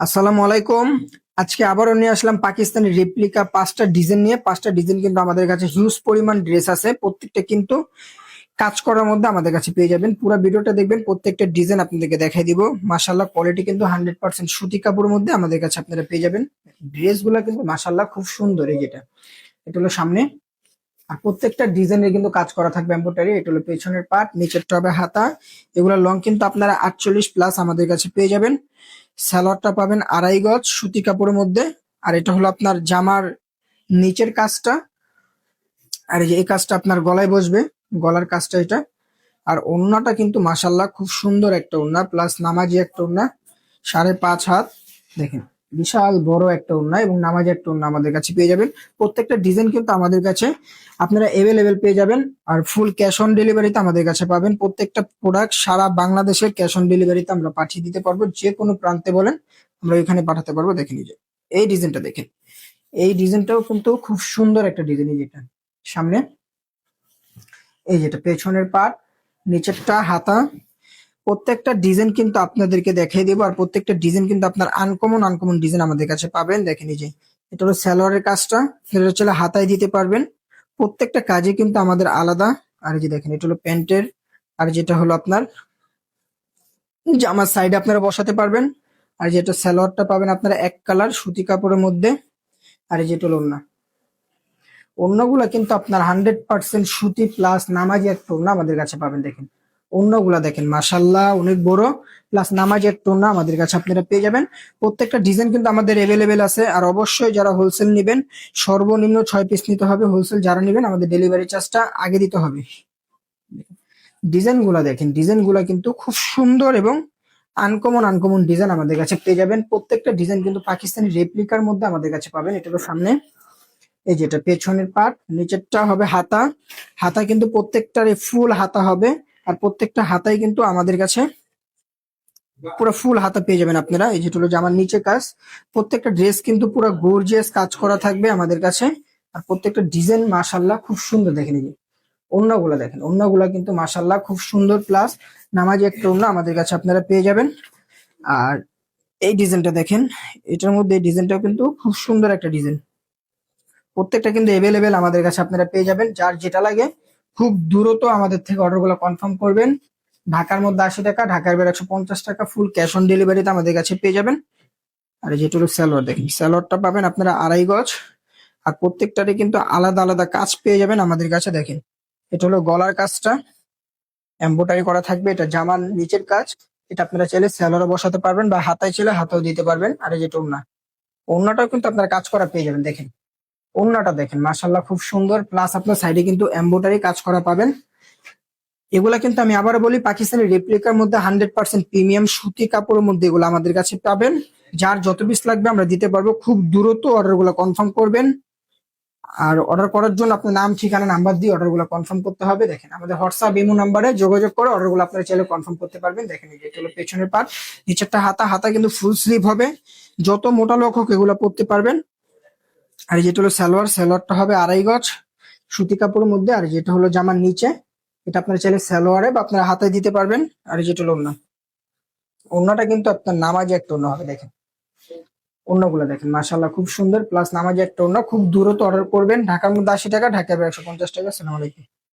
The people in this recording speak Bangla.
আসসালামু আলাইকুম। আজকে আবারও নিয়ে আসলাম পাকিস্তানি রেপ্লিকা পাঁচটা ডিজাইন নিয়ে। পাঁচটা ডিজাইন কিন্তু আমাদের কাছে হিউজ পরিমাণ ড্রেস আছে। প্রত্যেকটা কিন্তু কাজ করার মধ্যে আমাদের কাছে পেয়ে যাবেন। পুরো ভিডিওটা দেখবেন, প্রত্যেকটা ডিজাইন আপনাদেরকে দেখাই দিব। মাশাল্লাহ কোয়ালিটি কিন্তু হান্ড্রেড পার্সেন্ট সুতি কাপড়ের মধ্যে আমাদের কাছে আপনারা পেয়ে যাবেন। ড্রেসগুলো কিন্তু মাশাল্লাহ খুব সুন্দর এই যেটা। এটা হলো সামনে। আর প্রত্যেকটা ডিজাইনের কিন্তু কাজ করা থাকবে এম্বোটারি এটা হলো পেছনের পার্ট নিচেরটা হবে হাতা। এগুলো লং কিন্তু আপনারা আটচল্লিশ প্লাস আমাদের কাছে পেয়ে যাবেন। স্যালোয়ারটা পাবেন আড়াই গজ সুতি কাপড়ের মধ্যে। আর এটা হলো আপনার জামার নিচের কাজটা। আর এই কাজটা আপনার গলায় বসবে। গলার কাজটা এটা। আর ওড়নাটা কিন্তু মাসাল্লাহ খুব সুন্দর একটা ওড়না প্লাস নামাজি একটা ওড়না সাড়ে পাঁচ হাত। দেখেন। বিশাল বড় একটা ওড়না এবং নামাজি একটা ওড়না আমাদের কাছে পেয়ে যাবেন। প্রত্যেকটা ডিজাইন কিন্তু আমাদের কাছে আপনারা অ্যাভেলেবেল পেয়ে যাবেন আর ফুল ক্যাশ অন ডেলিভারিতে আমাদের কাছে পাবেন। প্রত্যেকটা প্রোডাক্ট সারা বাংলাদেশে ক্যাশ অন ডেলিভারিতে আমরা পাঠিয়ে দিতে পারব। যে কোনো প্রান্তে বলেন, আমরা এখানে পাঠাতে পারব। দেখে নিজে এই ডিজাইনটা দেখেন। এই ডিজাইনটাও কিন্তু খুব সুন্দর একটা ডিজাইন যেটা সামনে, এই যেটা পেছনের পার্ট নিচেরটা হাতা প্রত্যেকটা ডিজাইন কিন্তু আপনাদেরকে দেখিয়ে দেবো, আর প্রত্যেকটা ডিজাইন কিন্তু আপনার আনকমন আনকমন ডিজাইন আমাদের কাছে পাবেন। দেখে নিজে এটা হলো সালোয়ারের কাজটা, এটা হচ্ছে হাতায় দিতে পারবেন। প্রত্যেকটা কাজে কিন্তু আমাদের আলাদা। আর যে দেখেন, এটা হলো প্যান্টের, আর যেটা হলো আপনার জামার সাইডে আপনারা বসাতে পারবেন। আর যেটা স্যালোয়ারটা পাবেন আপনারা এক কালার সুতি কাপড়ের মধ্যে। আর যেটা হলো ওড়না। অন্যগুলা কিন্তু আপনার হান্ড্রেড পার্সেন্ট সুতি প্লাস নামাজি একটা ওড়না আমাদের কাছে পাবেন, দেখেন। অন্যগুলা দেখেন মাসাল্লাহ অনেক বড়। প্লাস নামাজি একটা ওড়না আমাদের কাছে আপনারা পেয়ে যাবেন। প্রত্যেকটা ডিজাইন কিন্তু আমাদের অ্যাভেলেবেল আছে। আর অবশ্যই যারা হোলসেল নেবেন, সর্বনিম্ন ছয় পিস নিতে হবে। হোলসেল যারা নেবেন, আমাদের ডেলিভারি চার্জটা আগে দিতে হবে। ডিজাইনগুলা দেখেন ডিজাইনগুলা কিন্তু খুব সুন্দর এবং আনকমন আনকমন ডিজাইন আমাদের কাছে পেয়ে যাবেন। প্রত্যেকটা ডিজাইন কিন্তু পাকিস্তানি রেপ্লিকার মধ্যে আমাদের কাছে পাবেন। এটা তো সামনে। এই যেটা পেছনের পার্ট নিচেরটা হবে হাতা। হাতা কিন্তু প্রত্যেকটার ফুল হাতা হবে। আর প্রত্যেকটা হাতাই কিন্তু আমাদের কাছে পুরো ফুল হাতা পেয়ে যাবেন আপনারা। এই যেটা হলো জামার নিচে কাজ। প্রত্যেকটা ড্রেস কিন্তু পুরো গর্জিয়াস কাজ করা থাকবে আমাদের কাছে। আর প্রত্যেকটা ডিজাইন মাশাল্লাহ খুব সুন্দর দেখেন এই ওড়নাগুলা দেখেন ওড়নাগুলা কিন্তু মাশাল্লাহ খুব সুন্দর। প্লাস নামাজি একটা ওড়না আমাদের কাছে আপনারা পেয়ে যাবেন। আর এই ডিজাইনটা দেখেন, এটার মধ্যে এই ডিজাইনটাও কিন্তু খুব সুন্দর একটা ডিজাইন প্রত্যেকটা কিন্তু এভেলেবেল আমাদের কাছে আপনারা পেয়ে যাবেন, যার যেটা লাগে। খুব দ্রুত আমাদের থেকে অর্ডারগুলো কনফার্ম করবেন। ঢাকার মধ্যে আশি টাকা, ঢাকার বের একশো পঞ্চাশ টাকা ফুল ক্যাশ অন ডেলিভারিতে আমাদের কাছে পেয়ে যাবেন। আর যেটা হলো স্যালোয়ার দেখেন স্যালোয়ারটা পাবেন আপনারা আড়াই গজ। আর প্রত্যেকটারই কিন্তু আলাদা আলাদা কাজ পেয়ে যাবেন আমাদের কাছে, দেখেন। এটা হলো গলার কাজটা। এম্বোটারি করা থাকবে, এটা জামার নিচের কাজ। এটা আপনারা চাইলে স্যালোয়ারে বসাতে পারবেন বা হাতায় ছেলে হাতেও দিতে পারবেন। আর যেটা ওড়না, ওড়নাটাও কিন্তু আপনারা কাজ করা পেয়ে যাবেন, দেখেন। ওড়নাটা দেখেন মাশাল্লাহ খুব সুন্দর। প্লাস আপনার সাইডে কিন্তু এম্বোটারি কাজ করা পাবেন। এগুলা কিন্তু আমি আবার বলি, পাকিস্তানি রেপ্লিকার মধ্যে হান্ড্রেড পার্সেন্ট প্রিমিয়াম সুতি কাপড়ের মধ্যে এগুলো আমাদের কাছে পাবেন। যার যত পিস লাগবে আমরা দিতে পারব। খুব দ্রুত অর্ডারগুলো কনফার্ম করবেন। আর অর্ডার করার জন্য আপনার নাম, ঠিকানা নাম্বার দিয়ে অর্ডারগুলো কনফার্ম করতে হবে। দেখেন, আমাদের হোয়াটসঅ্যাপ ইমো নাম্বারে যোগাযোগ করে অর্ডারগুলো আপনারা চাইলে কনফার্ম করতে পারবেন। দেখেন যে হলো পেছনের পার্ট নিচেরটা হাতা হাতা কিন্তু ফুল স্লিভ হবে। যত মোটা লোক হোক এগুলো পরতে পারবেন। আর যেটা হলো সালোয়ার, সালোয়ারটা হবে আড়াই গজ সুতি কাপড়ের মধ্যে, আর যেটা হলো জামার নিচে, এটা আপনার চাইলে সালোয়ারে বা আপনার হাতে দিতে পারবেন, আর যেটা হলো ওড়না। ওড়নাটা কিন্তু আপনার নামাজে একটা ওড়না হবে, দেখেন। ওড়নাগুলো দেখেন মাসাল্লাহ খুব সুন্দর, প্লাস নামাজে একটা ওড়না, খুব দূরত্ব অর্ডার করবেন, ঢাকার মধ্যে আশি টাকা ঢাকায় একশো পঞ্চাশ টাকা সালাম আলাইকুম।